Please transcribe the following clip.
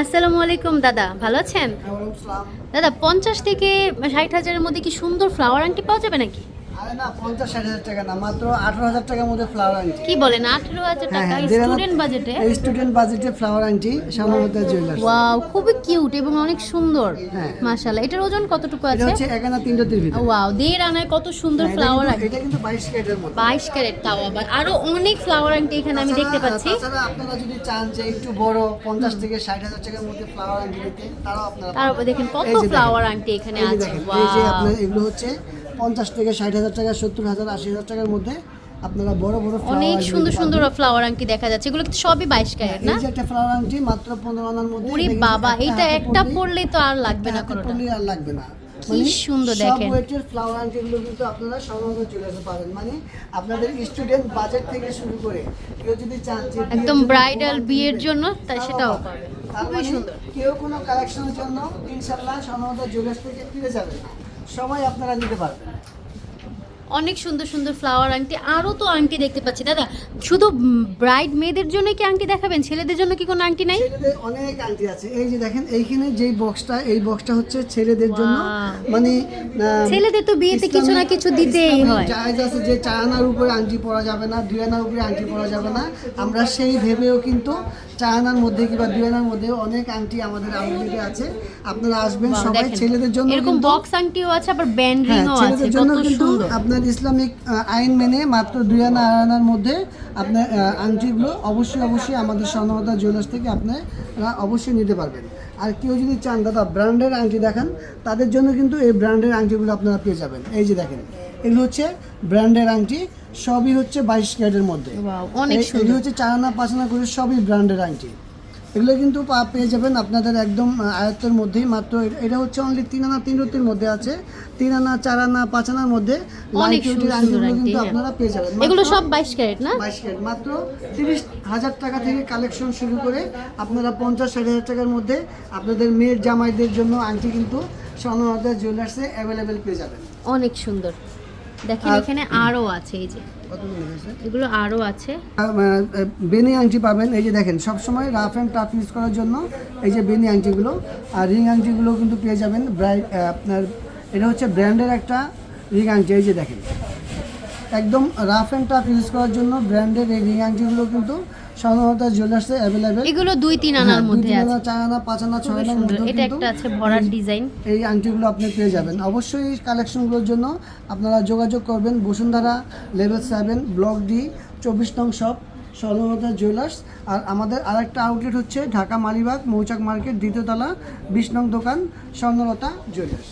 আসসালামু আলাইকুম দাদা। ভালো আছেন? দাদা পঞ্চাশ থেকে ষাট হাজারের মধ্যে কি সুন্দর ফ্লাওয়ার আংটি পাওয়া যাবে নাকি? আরে না পঞ্চাশ ষাট হাজার টাকা না মাত্র আঠারো হাজার টাকার মধ্যে ফ্লাওয়ার আনটি কি বলেন আঠেরো হাজার টাকা স্টুডেন্ট বাজেটে স্টুডেন্ট বাজেটে ফ্লাওয়ার আনটি সামনে জুয়েলার্স ওয়াও খুবই কিউট এবং অনেক সুন্দর। হ্যাঁ। মাশাআল্লাহ। এটার ওজন কতটুকু এটা ভিতরে। ওয়াও দেড় আনায় কত সুন্দর হ্যাঁ, ফ্লাওয়ার কিন্তু- আংটি এটা কিন্তু বাইশ ক্যারেটের মধ্যে বাইশ ক্যারেট তাও আবার। আরও অনেক ফ্লাওয়ার আংটি এখানে আমি দেখতে পাচ্ছি। তাছাড়া আপনারা যদি চান যে একটু বড় পঞ্চাশ থেকে ষাট হাজার টাকার মধ্যে ফ্লাওয়ার আনটি দিতে তারাও আপনারা তার দেখেন কত ফ্লাওয়ার আংটি এখানে আছে। দেখেন, এই যে আপনার এগুলো হচ্ছে পঞ্চাশ থেকে ষাট হাজার টাকা সত্তর হাজার আশি হাজার টাকার মধ্যে আপনারা বড় বড় অনেক সুন্দর সুন্দর ফ্লাওয়ার আংটি দেখা যাচ্ছে। এগুলো কিন্তু সবই বাইশ ক্যারেট না? এই যে একটা ফ্লাওয়ার আংটি মাত্র পনেরো আনার মধ্যে ওরে বাবা এটা একটা পরলেই- পড়লেই তো আর লাগবে না হাতে কোনোটা। পরলেই আর লাগবে না। কি মানে সুন্দর সব ওয়েটের ফ্লাওয়ার আংটিগুলো কিন্তু আপনারা চলে আসতে পারেন। মানে আপনাদের স্টুডেন্ট বাজেট থেকে শুরু করে কেউ যদি চান একদম ব্রাইডাল বিয়ের জন্য তাই সেটাও পাবে খুবই মানে সুন্দর। কেউ কোনো কালেকশনের জন্য ইনশাল্লাহ সাধারণত জুয়েলার্স থেকে ফিরে যাবে। সবাই আপনারা দিতে পারবেন। অনেক সুন্দর সুন্দর ফ্লাওয়ার আংটি আরও তো আংটি দেখতে পাচ্ছি। দাদা শুধু ব্রাইড মেয়েদের জন্য কি আংটি দেখাবেন? ছেলেদের জন্য কি কোনো আংটি নাই? অনেক আংটি আছে। এই যে দেখেন এইখানে যেই বক্সটা এই বক্সটা হচ্ছে ছেলেদের জন্য। মানে ছেলেদের তো বিয়েতে কিছু না কিছু দিতেই হয়। জায়েজ আছে যে চার আনার উপরে আংটি পরা যাবে না দুই আনার উপরে আংটি পরা যাবে না আমরা সেই ভেবেও কিন্তু চার আনার মধ্যে কিংবা দুই আনার মধ্যে অনেক আংটি আমাদের আউটলেটে আছে। আপনারা আসবেন সবাই ছেলেদের জন্য এরকম বক্স আংটিও আছে আবার ব্যান্ড রিংও আছে ছেলেদের জন্য কত কিন্তু সুন্দর। আপনার ইসলামিক আইন মেনে মাত্র দুই আনা আনার মধ্যে আপনার আংটিগুলো অবশ্যই অবশ্যই আমাদের স্বর্ণমতা জুয়েলার্স থেকে আপনারা অবশ্যই নিতে পারবেন। আর কেউ যদি চান দাদা ব্র্যান্ডের আংটি দেখান তাদের জন্য কিন্তু এই ব্র্যান্ডের আংটিগুলো আপনারা পেয়ে যাবেন। এই যে দেখেন এগুলো হচ্ছে ব্র্যান্ডের আংটি সবই হচ্ছে বাইশ ক্যারেটের মধ্যে। এগুলো হচ্ছে চার আনা পাঁচ আনা করে সবই ব্র্যান্ডের আংটি। এগুলো কিন্তু পেয়ে যাবেন আপনাদের একদম আয়ত্তের মধ্যেই। মাত্র এটা হচ্ছে অনলি তিন আনা তিন রতির মধ্যে আছে। তিন আনা চার আনা পাঁচ আনার মধ্যে লাইট সুন্দর আংটিগুলো কিন্তু। আপনারা পেয়ে যাবেন। এগুলো সব বাইশ ক্যারেট না? বাইশ ক্যারেট। মাত্র তিরিশ হাজার টাকা থেকে কালেকশন শুরু করে আপনারা পঞ্চাশ ষাট হাজার টাকার মধ্যে আপনাদের মেয়ের জামাইদের জন্য আংটি কিন্তু স্বর্ণমাতা জুয়েলার্সে অ্যাভেলেবেল পেয়ে যাবেন। অনেক সুন্দর। দেখেন এখানে আরও আছে এই যে। এগুলো আরও আছে। বেনি আংটি পাবেন এই যে দেখেন সবসময় রাফ অ্যান্ড টাফ ইউজ করার জন্য এই যে বেনি আংটিগুলো। আর রিং আংটিগুলো কিন্তু পেয়ে যাবেন ব্রাইড আপনার এটা হচ্ছে ব্র্যান্ডের একটা রিং আংটি এই যে দেখেন। একদম রাফ অ্যান্ড টাফ ইউজ করার জন্য ব্র্যান্ডের এই রিং আংটিগুলো কিন্তু সাধারণত জুয়েলার্সে অ্যাভেলেবেল এগুলো দুই তিন আনার মধ্যে আছে। চার আনা পাঁচ আনা ছয় আনার মধ্যে এটা একটা আছে ভরার ডিজাইন এই আংটিগুলো আপনি পেয়ে যাবেন। অবশ্যই এই কালেকশনগুলোর জন্য আপনারা যোগাযোগ করবেন Bashundhara level seven block D চব্বিশ নং শপ স্বর্ণলতা জুয়েলার্স আর আমাদের আরেকটা আউটলেট হচ্ছে ঢাকা মালিবাগ মৌচাক মার্কেট দ্বিতীয়তলা বিশ নং দোকান স্বর্ণলতা জুয়েলার্স